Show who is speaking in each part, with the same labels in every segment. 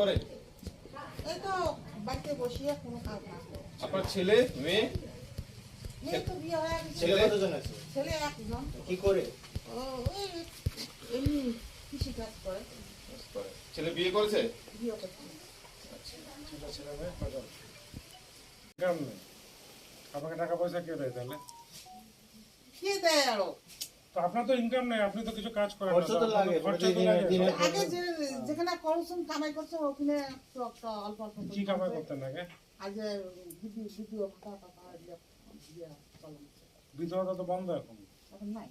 Speaker 1: করে?
Speaker 2: এই তো বাড়িতে বসিয়ে কোনো কাজ না। করে।
Speaker 1: আপনার ছেলে মেয়ে?
Speaker 2: মেয়ে তো বিয়ে হয়ে গেছে।
Speaker 1: ছেলে?
Speaker 3: কতজন আছে?
Speaker 2: ছেলে একজন।
Speaker 3: কি করে?
Speaker 2: ও ওই এমনি কৃষি কাজ করে।
Speaker 1: ছেলে বিয়ে করেছে?
Speaker 2: বিয়ে করছে।
Speaker 4: ইনকাম নেই আপনাকে টাকা পয়সা কে দেয় তাহলে?
Speaker 2: কে দেয় আরও?
Speaker 4: তো আপনার তো ইনকাম নেই আপনি তো কিছু কাজ করেন
Speaker 3: খরচা তো লাগে,
Speaker 4: খরচা তো লাগে।
Speaker 2: আগে যে যেখানে করছেন কামাই করছে ওখানে একটু অল্প অল্প
Speaker 4: কি কামাই করতেন আগে?
Speaker 2: আগে ভিডিও ভিডিও ফাটা ফাটা দিয়ে দিয়ে চলন
Speaker 4: বিধবা তো বন্ধ এখন।
Speaker 2: এখন নাই।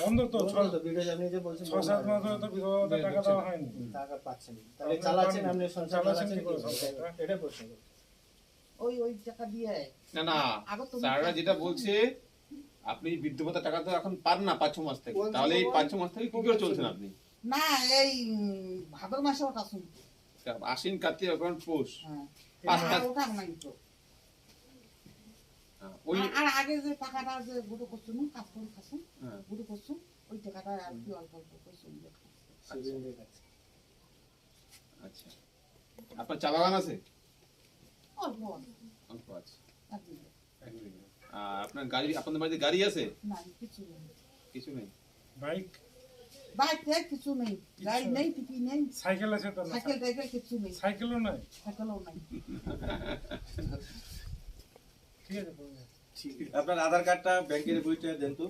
Speaker 4: বন্ধ তো ছ
Speaker 3: ভিডিও আপনি যে বলছেন
Speaker 4: ছ সাত মাস ধরে তো বিধবা টাকা দেওয়া হয়নি।
Speaker 3: টাকা পাচ্ছেন তাহলে চালাচ্ছেন আপনি সংসার
Speaker 4: চালাচ্ছেন
Speaker 3: চালাচ্ছেন
Speaker 4: কি করে?
Speaker 3: এটা প্রশ্ন।
Speaker 2: ওই ওই টাকা দিয়ে।
Speaker 1: না না স্যাররা যেটা বলছে আপনি বৃদ্ধ ভাতা টাকা তো এখন পান না পাঁচ মাস থেকে। তাহলে এই পাঁচ মাস থেকে কি করে চলছেন আপনি?
Speaker 2: না এই ভাদ্র মাসে ওটা শুনছি
Speaker 1: আশ্বিন কার্তিক এখন পৌষ।
Speaker 2: হ্যাঁ
Speaker 1: পাঁচ মাস। হ্যাঁ, ওই
Speaker 2: আর- আর আগে যে টাকাটা যে কাজ করে খাসুন
Speaker 1: হ্যাঁ।
Speaker 2: ওই টাকাটা আর কি অল্প অল্প করছ
Speaker 1: আচ্ছা। আপনার চা বাগান আছে?
Speaker 2: অল্প। অল্প
Speaker 1: আছে। আপনার গাড়ি আপনাদের বাড়িতে গাড়ি আছে?
Speaker 2: না কিছু নেই।
Speaker 1: কিছু নেই?
Speaker 4: বাইক?
Speaker 2: বাইকে কিছু নেই। গাড়ি নেই। টিপি নেই।
Speaker 4: সাইকেল আছে তো
Speaker 2: সাইকেল টাইকেল কিছু নেই।
Speaker 4: সাইকেলও নাই?
Speaker 2: সাইকেলও নাই।
Speaker 4: ঠিক আছে বলুন।
Speaker 5: আপনার আধার কার্ডটা ব্যাংকের বইটা দেন তো।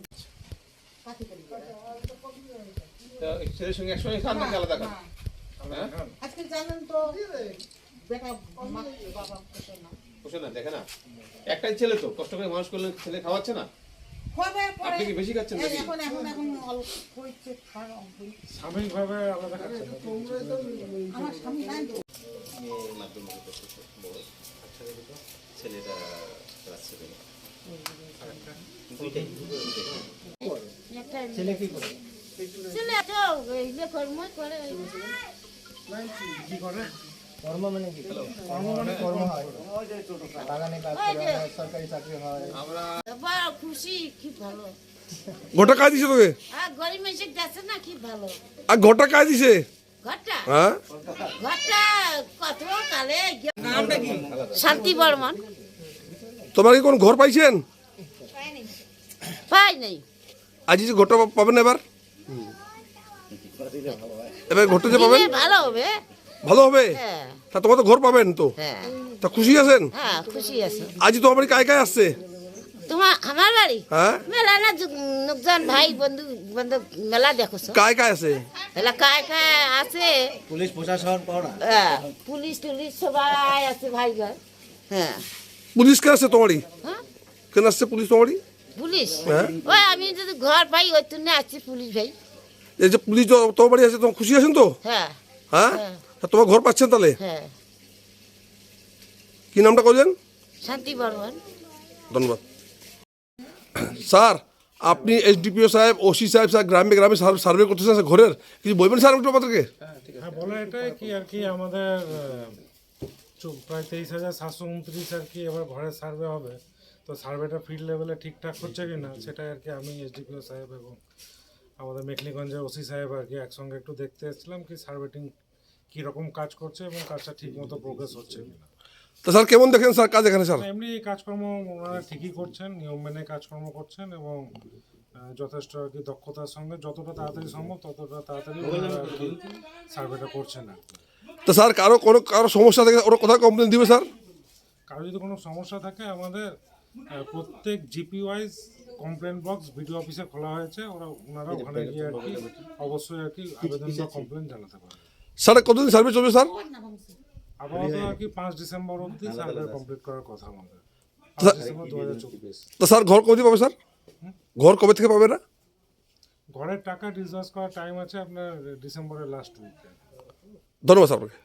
Speaker 2: কাকে করি?
Speaker 1: তো ছেলের সঙ্গে একসঙ্গে খান নাকি আলাদা খান।
Speaker 2: আজকে জানেন তো বেটা বাবা না
Speaker 1: বসে না দেখে না। একটাই ছেলে তো কষ্ট করে মানুষ করলে ছেলে খাওয়াচ্ছে না। আপনি কি বেশি খাচ্ছেন নাকি?
Speaker 4: আলাদা খাচ্ছেন
Speaker 2: আমার স্বামী নাই তো।
Speaker 5: দেখো ছেলেটা ক্লাস সেভেনে
Speaker 3: ছেলে কি করে?
Speaker 6: ছেলে তো কর্মই করে।
Speaker 4: কি করে?
Speaker 3: কর্ম মানে কি? কর্ম মানে কর্ম হয়। বাগানে কাজ করা হয় সরকারি চাকরি হয়।
Speaker 1: আমরা
Speaker 6: খুশি কি ভালো।
Speaker 7: ঘটা কাজ দিছে তোকে?
Speaker 6: গরিব যাচ্ছে না কি ভালো।
Speaker 7: আর ঘটা কাজ দিছে? হ্যাঁ?
Speaker 6: ঘরটা কত কালে শান্তি বর্মন।
Speaker 7: তোমার কি কোন ঘর পাইছেন?
Speaker 6: পাই নাই।
Speaker 7: আজ যে ঘরটা পাবেন এবার? এবার ঘরটা যে পাবেন?
Speaker 6: ভালো হবে।
Speaker 7: ভালো হবে?
Speaker 6: হ্যাঁ।
Speaker 7: তা তোমার তো ঘর পাবেন তো।
Speaker 6: হ্যাঁ।
Speaker 7: তা খুশি আছেন?
Speaker 6: হ্যাঁ খুশি আছে।
Speaker 7: আজ তোমার বাড়ি কায় কায় আসছে?
Speaker 6: তোমার আমার বাড়ি?
Speaker 7: হ্যাঁ।
Speaker 6: মেলা না লোকজন ভাই বন্ধু বন্ধু মেলা দেখোছ
Speaker 7: কায় কায় আছে?
Speaker 6: মেলা কায় কায় আছে।
Speaker 3: পুলিশ প্রশাসন পড়া।
Speaker 6: হ্যাঁ, পুলিশ টুলিশ সবাই আছে ভাই ঘর হ্যাঁ।
Speaker 7: পুলিশ কেন আসছে তোমারই?
Speaker 6: হ্যাঁ।
Speaker 7: কেন আসছে পুলিশ তোমারই?
Speaker 6: পুলিশ?
Speaker 7: হ্যাঁ।
Speaker 6: ওই আমি যদি ঘর পাই ওই তুলে আসছি পুলিশ ভাই।
Speaker 7: এই যে পুলিশ তো- তোমার বাড়ি আছে তোমার খুশি আছেন তো?
Speaker 6: হ্যাঁ।
Speaker 7: হ্যাঁ?
Speaker 6: হ্যাঁ।
Speaker 7: তা তোমার ঘর পাচ্ছেন তাহলে?
Speaker 6: হ্যাঁ।
Speaker 7: কি নামটা করলেন
Speaker 6: শান্তি বর্মন।
Speaker 7: ধন্যবাদ। স্যার আপনি এইচডিপিও সাহেব ওসি সাহেব স্যার গ্রামে গ্রামে সার্ভে করতেছেন স্যার ঘরের? কিছু বলবেন স্যার একটু আমাদেরকে
Speaker 4: হ্যাঁ বলে এটাই কি আর কি আমাদের প্রায় তেইশ হাজার সাতশো উনত্রিশ আর কি এবার ঘরের সার্ভে হবে। তো সার্ভেটা ফিল্ড লেভেলে ঠিকঠাক হচ্ছে কি না সেটাই আর কি আমি এসডিপিও সাহেব এবং আমাদের মেখলিগঞ্জের ওসি সাহেব আর কি একসঙ্গে একটু দেখতে এসেছিলাম কি সার্ভেটিং কীরকম কাজ করছে এবং কাজটা ঠিক মতো প্রোগ্রেস হচ্ছে কিনা।
Speaker 7: তা স্যার কেমন দেখেন স্যার কাজ এখানে স্যার?
Speaker 4: এমনি কাজকর্ম ওনারা ঠিকই করছেন নিয়ম মেনে কাজকর্ম করছেন এবং যথেষ্ট আর কি দক্ষতার সঙ্গে যতটা তাড়াতাড়ি সম্ভব ততটা তাড়াতাড়ি ওনারা আর কি সার্ভেটা করছেন আর কি।
Speaker 7: তো স্যার কারও কোনো কারও সমস্যা থেকে ওরা কোথায় কমপ্লেন দিবে স্যার?
Speaker 4: কারও যদি কোনো সমস্যা থাকে আমাদের আহ, প্রত্যেক GP wise complain box BDO অফিসে খোলা হয়েছে। ওরা ওনারা ওখানে গিয়ে আর কি অবশ্যই আর কি আবেদন বা কমপ্লেন জানাতে পারে
Speaker 7: স্যার কতদিন সার্ভিস চলবে স্যার?
Speaker 4: আপাতত আর কি পাঁচ ডিসেম্বর অবধি সার্ভে কমপ্লিট করার কথা আমাদের। পাঁচ ডিসেম্বর দু হাজার চব্বিশ।
Speaker 7: তো স্যার ঘর কবে পাবে স্যার? ঘর কবে থেকে পাবে না
Speaker 4: ঘরের টাকা ডিসবার্স করার টাইম আছে আপনার ডিসেম্বরের লাস্ট উইকে
Speaker 7: ধন্যবাদ স্যার আপনাকে।